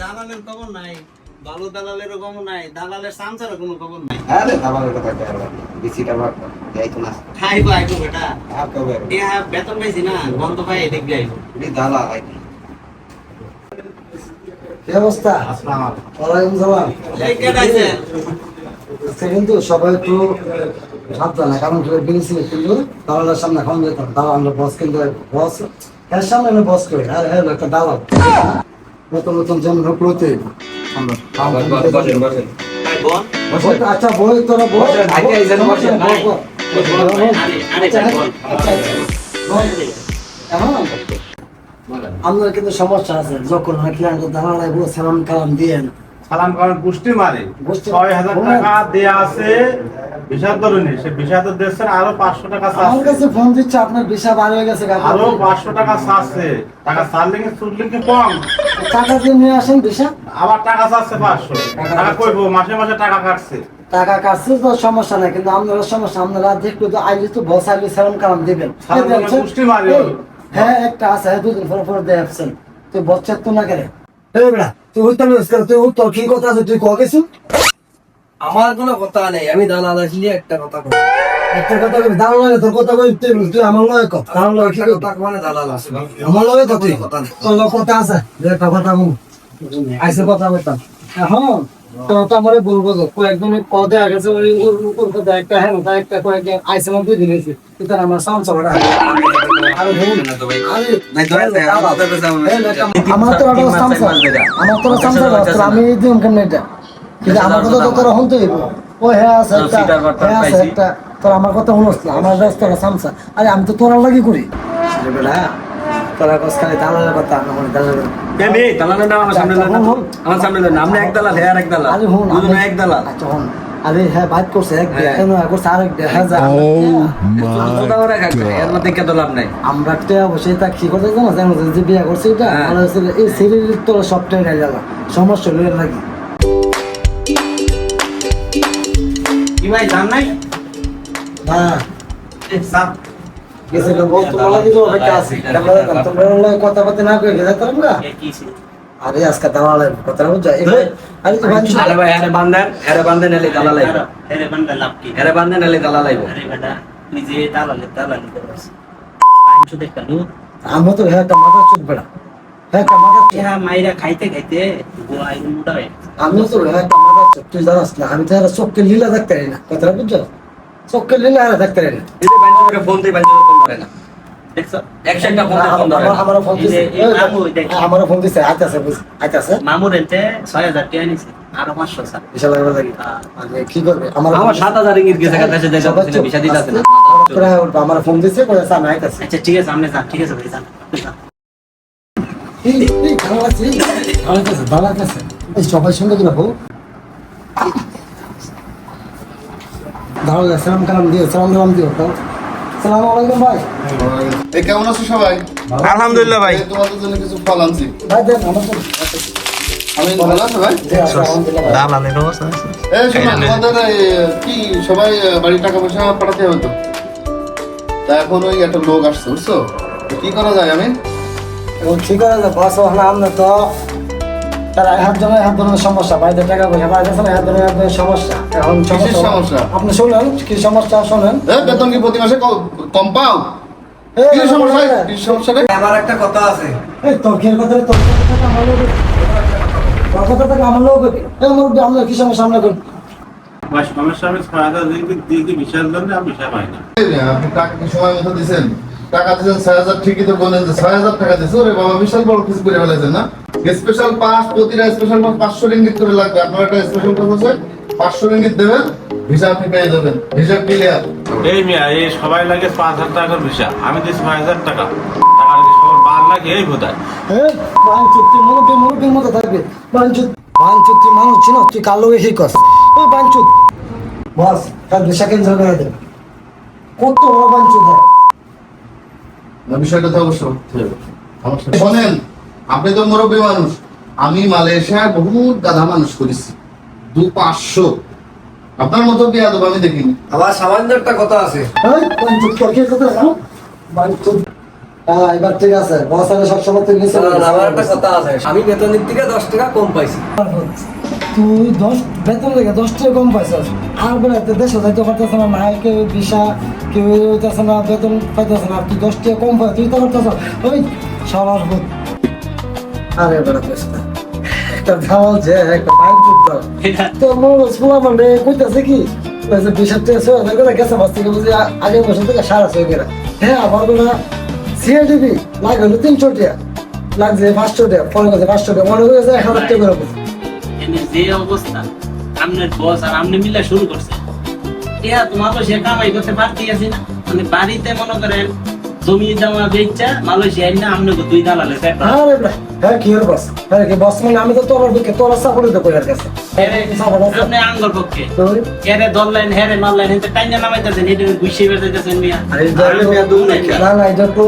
দালালের খবর নাই ভালো দালালের খবর নাই দালালের সামসারের কোনো খবর নাই। আরে দাবালের কথা কই আর ভাগ যাইতো না। খাইবো আইবো বেটা। আর কবে এ হ্যাঁ বেতন পাইছি না গন্ধ পাই এদিক দিয়ে আইবো। এটি দালা ভাই কি অবস্থা? ওয়ালাইকুম সালাম। এই কে ডাইছে কিন্তু সবাই একটু সাবধানে কারণ বিদেশি কিন্তু দালালের সামনে এখন যেতাম দালাল বস কিন্তু বস এর সামনে আমি বস করি আর হ্যাঁ একটা দালাল। আচ্ছা বই তোরা বই আপনার কিন্তু সমস্যা আছে যখন নাকি সালাম কালাম দিয়েন। সালাম কারণ পুষ্টি মারে ছয় হাজার টাকা দেয়া আছে বিষাদ ধরুনি সে বিষাদ দিয়েছেন আরও পাঁচশো টাকা আমার কাছে ফোন দিচ্ছে আপনার ভিসা বার হয়ে গেছে আরও পাঁচশো টাকা চাচ্ছে। টাকা সুদলে কি কম? টাকা দিয়ে নিয়ে আসেন ভিসা আবার টাকা চাচ্ছে পাঁচশো। টাকা কইবো মাসে মাসে টাকা কাটছে। টাকা কাটছে তো সমস্যা নাই কিন্তু আপনারা সমস্যা আপনারা দেখল তো আইলে তো বস আইলে দিবেন। হ্যাঁ একটা আছে হ্যাঁ দুদিন পরে পরে দিয়ে আসছেন তুই বচ্চার তো না করে এই বেড়া তুই উত্তর দিস তুই উত্তর কি কথা আছে তুই কয়ে গেছিস আমার কোনো কথা নেই আমি দালাল আসলে একটা কথা বলি একটা কথা কবি দাঁড়ানো লাগে তোর কথা কই তুই তুই আমার লগে কর দাঁড়ানো লাগে কি কথা কথা মানে দালাল আছে আমার লগে কত কথা নেই। তোর লগে কথা আছে? যে একটা কথা আইসে কথা বলতাম। এখন তো তো আমারে বলব তো কয়েকদিন পদে আগে ওই উপর কথা একটা হ্যাঁ ওটা একটা কয়েকদিন আইসে মধ্যে দুই দিন হয়েছে। কিন্তু আমার সাউন্ড চলা আরে ভুল আরে তো আছে আমাদের কাছে এই আমার তো একটা সামসা আমার তো সামসা আমি দিম এটা? কিন্তু আমার কথা তো তোরা হইব। ও হ্যাঁ আছে একটা হ্যাঁ আছে একটা তোর আমার কথা না আমার রাস্তাটা সামসা। আরে আমি তো তোরা লাগি করি। বেটা তোরা কস খালি দালালের কথা আমার দালালের কেমনি দালালের নাম আমার সামনে দালাল আমার সামনে দালাল আমরা এক দালাল হ্যাঁ এক দালাল। আরে হুন দুজনে এক দালাল। আচ্ছা হুন। আরে হ্যাঁ করছে এক হ্যাঁ। করছে আরেক হ্যাঁ। তো আমরা একটা অবশ্যই তা কি করতে জানো? জানো যে বিয়ে করছে এটা? হ্যাঁ। এই তো সবটাই গাই যাবে সমস্যা লয়ে লাগি। কি ভাই জান নাই? হ্যাঁ এ, সাপ গেছে তো বহুত তোমার লাগি তো একটা আছে তোমরা তোমরা লগে কথা বলতে না কই গেছে তোমরা এ কি ছিল? আরে আজকে দাঁড়ালে কথা বুঝা এখানে আরে তো ভাই আরে ভাই আরে বান্দেন আরে বান্দেন এলে দালাল আইব আরে বান্দা লাভ কি আরে বান্দেন এলে দালাল আইব আরে বেটা তুই যে দালালে দালালি করছিস পাঁচশো টাকা নু আমি তো হ্যাঁ একটা মাথা চুপ বেড়া হ্যাঁ একটা মাথা চুপ। ইহা মাইরা খাইতে খাইতে গোয়াই মুডা হয়ে গেছে। আমি তো হ্যাঁ একটা মাথা চুপ তুই জানাস না আমি তো আর চোখকে লীলা দেখতে পারি না কথাটা বুঝছ চোখকে লীলা আর দেখতে পারি না। বাঞ্চকে ফোন বাঞ্চকে ফোন করে না। দেখছ? একশো একটা ফোন ফোন ধরে না। আমার ফোন দিছে। এই যে, এই মামু, দেখ। আমার ফোন দিছে আইতাছে বুঝ আইতাছে। মামুর এতে ছয় হাজার টাকা নিছে আরও পাঁচশো স্যার। বিশাল লাগবে লাগি কি করবে? আমার আমার সাত হাজার ইঙ্গিত গেছে কাছে যাইতে সবাই পারছি না চুপ। দিতে আছে না? আস্তে করে উঠবে। আমার ফোন দিছে করে সামনে আইতাছে। আচ্ছা ঠিক আছে সামনে যান ঠিক আছে ভাই যান। যান। এই এই ভালো লাগছে ভালো লাগছে ভালো লাগছে সবাই সঙ্গে বউ সালাম কালাম দিও সালাম দিও সালাম আলাইকুম ভাই। এই কেমন আছো সবাই? আলহামদুলিল্লাহ ভাই। তোমাদের জন্য কিছু ফল আনছি। ভাই দেন আমার আমি ভালো আছো ভাই? জি, আলহামদুলিল্লাহ। ভাই। এই তোমাদের কি সবাই টাকা পয়সা পাঠাতে হবে তো? তা এখন ওই একটা লোক আসছে বুঝছ? কি করা যায় আমি? এখন ঠিক আছে বস আমরা তো তার হাত হাত সমস্যা। বাড়িতে টাকা পয়সা হাত হাত ধরনের সমস্যা। এখন সমস্যা? আপনি শুনেন কি সমস্যা শুনেন। বেতন কি প্রতি মাসে কম পাও? আমার একটা কথা আছে। তোর কি কথা তোর কথা আমার কথা থেকে আমার লোক আমরা কি? সমস্যা? আমরা করি আপনি টাকা কি সময় মতো দিছেন? টাকা দিয়েছেন ছয় হাজার ঠিকই তো বলেন ছয় হাজার টাকা দিয়েছে ওরে বাবা বিশাল বড় কিছু করে ফেলেছেন না? স্পেশাল পাস প্রতিটা স্পেশাল পাস পাঁচশো রিঙ্গিত করে লাগবে। আপনার একটা স্পেশাল পাস আছে পাঁচশো রিঙ্গিত দেবেন ভিসা আপনি পেয়ে যাবেন। ভিসা ক্লিয়ার এই মিয়া এই সবাই লাগে পাঁচ হাজার টাকার বিষয় আমি দিই ছয় হাজার টাকা। টাকা কি সবার বার লাগে? এই বোধহয়। এই বাঞ্চুত তুই মুরব্বী মুরব্বীর মতো থাকবে। বাঞ্চুত বাঞ্চুত তুই মানুষ ছিল তুই ওই বাঞ্চুত বস তার ভিসা ক্যান্সেল করে দেবে। কত বড় বাঞ্চুত হয়। বিষয়টা তো অবশ্য নেই। শোনেন আপনি তো মুরব্বী মানুষ। আমি মালয়েশিয়ায় বহুত গাধা মানুষ করেছি। দু পাঁচশো। আপনার মতো বিয়াদব আমি দেখিনি। আবার সামান্য একটা কথা আছে। বাঞ্চুত হ্যাঁ? এবার ঠিক আছে। বস আরে সবসময় তুই নিচে আমার একটা কথা আছে। আমি বেতনের থেকে দশ টাকা কম পাইছি। তুই দশ বেতন থেকে দশ টাকা কম পাইছিস। আর বেড়াতে দেশে যাইতে পারতেছ না না কেউ দিশা কেউ হইতেছে না বেতন পাইতেছে না। তুই দশ টাকা কম পাই তুই তো পারতেছ ওই সবার আরে বেড়াতে একটা ধাওয়াল যে একটা বাইক যুক্ত তো মোর স্কুল মানে কইতাছে কি কইছে বিশ টাকা ছয় হাজার করে গেছে বাস থেকে বুঝি আগে বছর থেকে সারা ছয় করে। হ্যাঁ আমার বেলা সিআইডিবি লাগে হলো তিনশো টাকা লাগছে পাঁচশো টাকা পরে গেছে পাঁচশো টাকা মনে করেছে এক হাজার টাকা করে যে অবস্থা আমনের বস আর আমনে মিলে শুরু করছে। ইয়া তোমার সে কামাই করতে পারতি আছি না। মানে বাড়িতে মনে করেন জমি জমা বেচা মালয়েশিয়া না আমনে দুই দালালে আরে হ্যাঁ কি এর বস হ্যাঁ কি বস মানে আমি তো তোর দিকে তোর চাকরি তো কইরার কাছে। আপনি আঙ্গর পক্ষে। হেরে ধরলেন হেরে মারলেন হেতে টাইনা নামাইতেছেন এটা বুঝিয়ে বেড়াইতেছেন মিয়া। আরে না না এটা তো